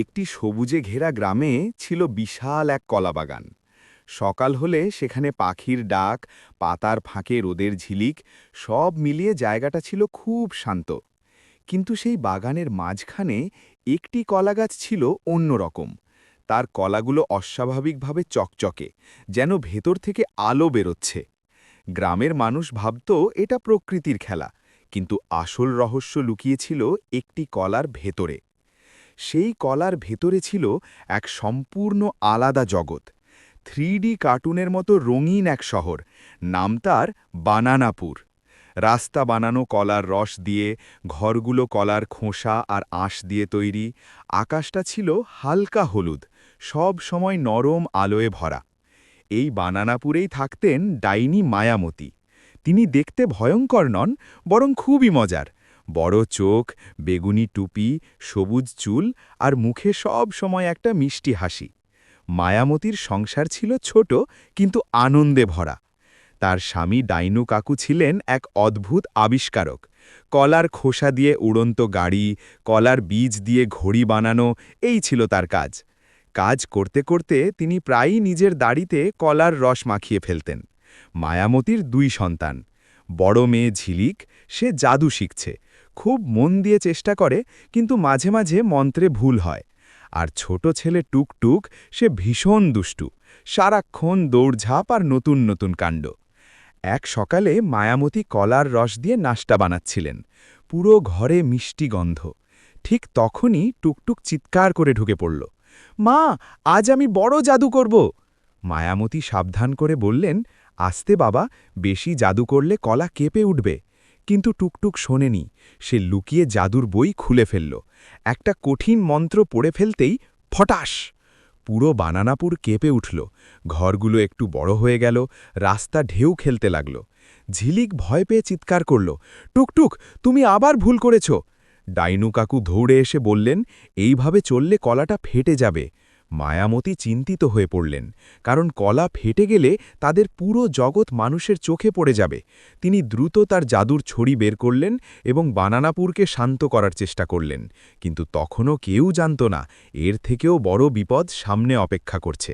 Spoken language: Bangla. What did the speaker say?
একটি সবুজে ঘেরা গ্রামে ছিল বিশাল এক কলাবাগান সকাল হলে সেখানে পাখির ডাক, পাতার ফাঁকে রোদের ঝিলিক, সব মিলিয়ে জায়গাটা ছিল খুব শান্ত। কিন্তু সেই বাগানের মাঝখানে একটি কলাগাছ ছিল অন্যরকম। তার কলাগুলো অস্বাভাবিকভাবে চকচকে, যেন ভেতর থেকে আলো বেরোচ্ছে। গ্রামের মানুষ ভাবত এটা প্রকৃতির খেলা, কিন্তু আসল রহস্য লুকিয়েছিল একটি কলার ভেতরে। সেই কলার ভেতরে ছিল এক সম্পূর্ণ আলাদা জগৎ থ্রি কার্টুনের মতো রঙিন এক শহর, নাম তার বানানাপুর। রাস্তা বানানো কলার রস দিয়ে, ঘরগুলো কলার খোসা আর আঁশ দিয়ে তৈরি, আকাশটা ছিল হালকা হলুদ, সব সময় নরম আলোয় ভরা। এই বানানাপুরেই থাকতেন ডাইনি মায়ামতি। তিনি দেখতে ভয়ঙ্কর নন, বরং খুবই মজার। বড় চোখ, বেগুনি টুপি, সবুজ চুল আর মুখে সব সময় একটা মিষ্টি হাসি। মায়ামতির সংসার ছিল ছোট কিন্তু আনন্দে ভরা। তার স্বামী ডাইনু কাকু ছিলেন এক অদ্ভুত আবিষ্কারক। কলার খোসা দিয়ে উড়ন্ত গাড়ি, কলার বীজ দিয়ে ঘড়ি বানানো, এই ছিল তার কাজ। কাজ করতে করতে তিনি প্রায়ই নিজের দাড়িতে কলার রস মাখিয়ে ফেলতেন। মায়ামতির দুই সন্তান। বড় মেয়ে ঝিলিক, সে জাদু শিখছে। খুব মন দিয়ে চেষ্টা করে, কিন্তু মাঝে মাঝে মন্ত্রে ভুল হয়। আর ছোট ছেলে টুকটুক, সে ভীষণ দুষ্টু, সারাক্ষণ দৌড়ঝাঁপ আর নতুন নতুন কাণ্ড। এক সকালে মায়ামতি কলার রস দিয়ে নাস্তা বানাচ্ছিলেন। পুরো ঘরে মিষ্টি গন্ধ। ঠিক তখনই টুকটুক চিৎকার করে ঢুকে পড়ল। মা, আজ আমি বড় জাদু করব! মায়ামতি সাবধান করে বললেন, আস্তে বাবা, বেশি জাদু করলে কলা কেঁপে উঠবে। কিন্তু টুকটুক শোনেনি। সে লুকিয়ে জাদুর বই খুলে ফেলল। একটা কঠিন মন্ত্র পড়ে ফেলতেই ফটাস! পুরো বানানাপুর কেঁপে উঠল। ঘরগুলো একটু বড় হয়ে গেল, রাস্তা ঢেউ খেলতে লাগল। ঝিলিক ভয় পেয়ে চিৎকার করল, টুকটুক, তুমি আবার ভুল করেছ! ডাইনু কাকু দৌড়ে এসে বললেন, এইভাবে চললে কলাটা ফেটে যাবে। মায়ামতি চিন্তিত হয়ে পড়লেন, কারণ কলা ফেটে গেলে তাদের পুরো জগৎ মানুষের চোখে পড়ে যাবে। তিনি দ্রুত তার জাদুর ছড়ি বের করলেন এবং বানানাপুরকে শান্ত করার চেষ্টা করলেন, কিন্তু তখনও কেউ জানত না, এর থেকেও বড় বিপদ সামনে অপেক্ষা করছে।